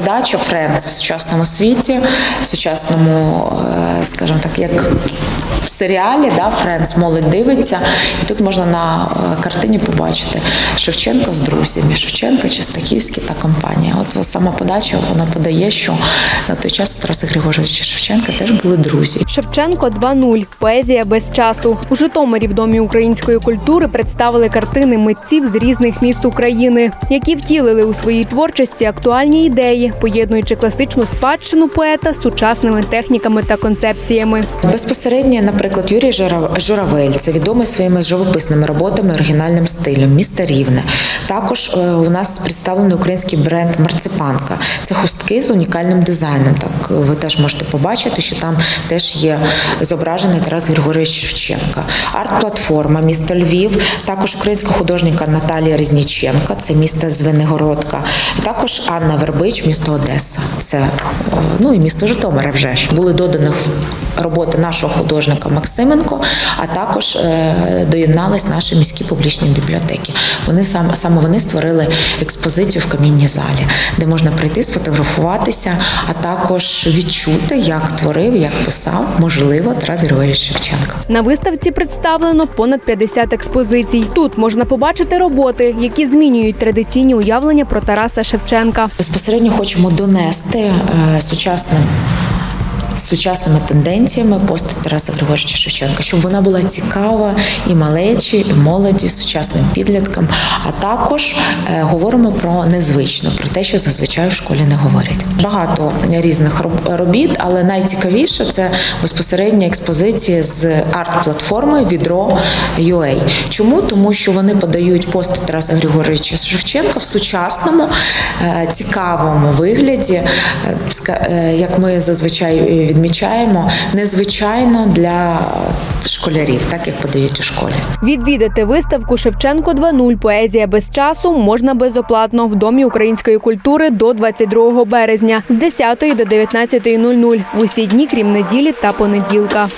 подача Френц в сучасному світі, в сучасному, е, скажімо так, як в серіалі, да, Френц молодь дивиться, і тут можна на е, картині побачити Шевченко з друзями, Шевченко, Чистаківський та компанія. От сама подача вона подає, що на той час у Тараса Григоровича Шевченка теж були друзі. Шевченко 2.0. Поезія без часу. У Житомирі в Домі української культури представили картини митців з різних міст України, які втілили у своїй творчості актуальні ідеї, поєднуючи класичну спадщину поета з сучасними техніками та концепціями. Безпосередньо, наприклад, Юрій Жура- Журавель, це відомий своїми живописними роботами, оригінальним стилем, міста Рівне. Також е, у нас представлений український бренд Марципанка. Це хустки з унікальним дизайном. Так ви теж можете побачити, що там теж є зображений Тарас Григорович Шевченка. Арт-платформа, місто Львів, також українська художниця Наталія Різніченка, це місто Звенигородка. Також Анна Вербич, місто Одеса. Це е, ну і місто Житомира вже ж були додані роботи нашого художника Максименко, а також е, доєднались наші міські публічні бібліотеки. Вони сам саме вони створили експозицію в камінній залі, де можна прийти, сфотографуватися, а також відчути, як творив, як писав, можливо, Тарас Григорійович Шевченко. На виставці представлено понад 50 експозицій. Тут можна побачити роботи, які змінюють традиційні уявлення про Тараса Шевченка. Безпосередньо хочемо донести е, сучасним. Сучасними тенденціями постать Тараса Григоровича Шевченка, щоб вона була цікава і малечі, і молоді, сучасним підліткам. А також е, говоримо про незвично, про те, що зазвичай в школі не говорять. Багато різних робіт, але найцікавіше це безпосередньо експозиції з арт-платформи Відро.ua. Чому? Тому що вони подають постать Тараса Григоровича Шевченка в сучасному, е, цікавому вигляді, е, як ми зазвичай відмічаємо, незвичайно для школярів, так як подають у школі. Відвідати виставку Шевченко 2.0 Поезія без часу можна безоплатно в Домі української культури до 22 березня з 10 до 19.00 в усі дні, крім неділі та понеділка.